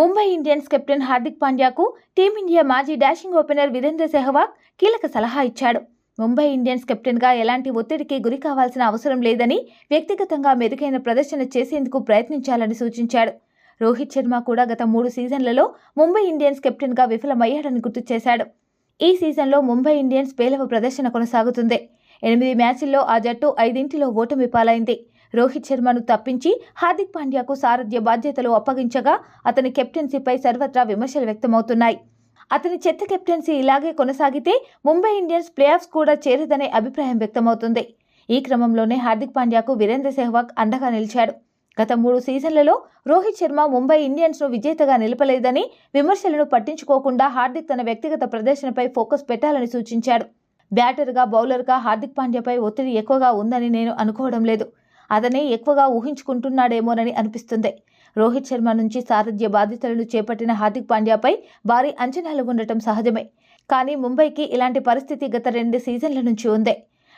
Mumbai Indians captain Hardik పాండ్యాకు team India మాజీ dashing opener Virender Sehwag కీలక సలహా ఇచ్చాడు. ముంబై ఇండియన్స్ కెప్టెన్గా ఎలాంటి ఒత్తిడికి గురి కావాల్సిన అవసరం లేదని వ్యక్తిగతంగా మెరుగైన ప్రదర్శన చేసేందుకు ప్రయత్నించాలని సూచించాడు. రోహిత్ శర్మ కూడా గత మూడు సీజన్లలో ముంబై ఇండియన్స్ కెప్టెన్గా విఫలమయ్యాడని గుర్తు చేశాడు. ఈ సీజన్లో ముంబై ఇండియన్స్ పేలవ ప్రదర్శన కొనసాగుతుంది. ఎనిమిది మ్యాచ్ల్లో ఆ జట్టు ఐదింటిలో ఓటమి పాలైంది. రోహిత్ శర్మను తప్పించి హార్దిక్ పాండ్యాకు సారథ్య బాధ్యతలు అప్పగించగా అతని కెప్టెన్సీపై సర్వత్రా విమర్శలు వ్యక్తమవుతున్నాయి. అతని చెత్త కెప్టెన్సీ ఇలాగే కొనసాగితే ముంబై ఇండియన్స్ ప్లేఆఫ్స్ కూడా చేరదనే అభిప్రాయం వ్యక్తమవుతుంది. ఈ క్రమంలోనే హార్దిక్ పాండ్యాకు వీరేంద్ర సెహ్వాగ్ అండగా నిలిచాడు. గత మూడు సీజన్లలో రోహిత్ శర్మ ముంబై ఇండియన్స్ను విజేతగా నిలపలేదని విమర్శలను పట్టించుకోకుండా హార్దిక్ తన వ్యక్తిగత ప్రదర్శనపై ఫోకస్ పెట్టాలని సూచించాడు. బ్యాటర్గా బౌలర్గా హార్దిక్ పాండ్యాపై ఒత్తిడి ఎక్కువగా ఉందని నేను అనుకోవడం లేదు. అతనే ఎక్కువగా ఊహించుకుంటున్నాడేమోనని అనిపిస్తుంది. రోహిత్ శర్మ నుంచి సారథ్య బాధ్యతలను చేపట్టిన హార్దిక్ పాండ్యాపై భారీ అంచనాలు ఉండటం సహజమే. కానీ ముంబైకి ఇలాంటి పరిస్థితి గత రెండు సీజన్ల నుంచి ఉంది.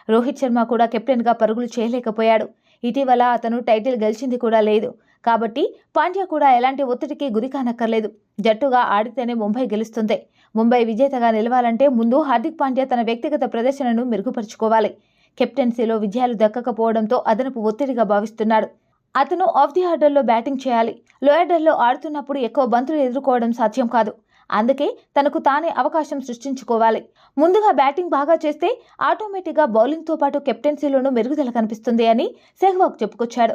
రోహిత్ శర్మ కూడా కెప్టెన్గా పరుగులు చేయలేకపోయాడు. ఇటీవల అతను టైటిల్ గెలిచింది కూడా లేదు. కాబట్టి పాండ్యా కూడా ఎలాంటి ఒత్తిడికి గురి కానక్కర్లేదు. జట్టుగా ఆడితేనే ముంబై గెలుస్తుంది. ముంబై విజేతగా నిలవాలంటే ముందు హార్దిక్ పాండ్యా తన వ్యక్తిగత ప్రదర్శనను మెరుగుపరుచుకోవాలి. కెప్టెన్సీలో విజయాలు దక్కకపోవడంతో అదనపు ఒత్తిడిగా భావిస్తున్నాడు. అతను ఆఫ్ ది ఆర్డర్లో బ్యాటింగ్ చేయాలి. లోయర్డర్లో ఆడుతున్నప్పుడు ఎక్కువ బంతులు ఎదుర్కోవడం సాధ్యం కాదు. అందుకే తనకు తానే అవకాశం సృష్టించుకోవాలి. ముందుగా బ్యాటింగ్ బాగా చేస్తే ఆటోమేటిక్గా బౌలింగ్తో పాటు కెప్టెన్సీలోనూ మెరుగుదల కనిపిస్తుంది అని సెహ్వాగ్ చెప్పుకొచ్చాడు.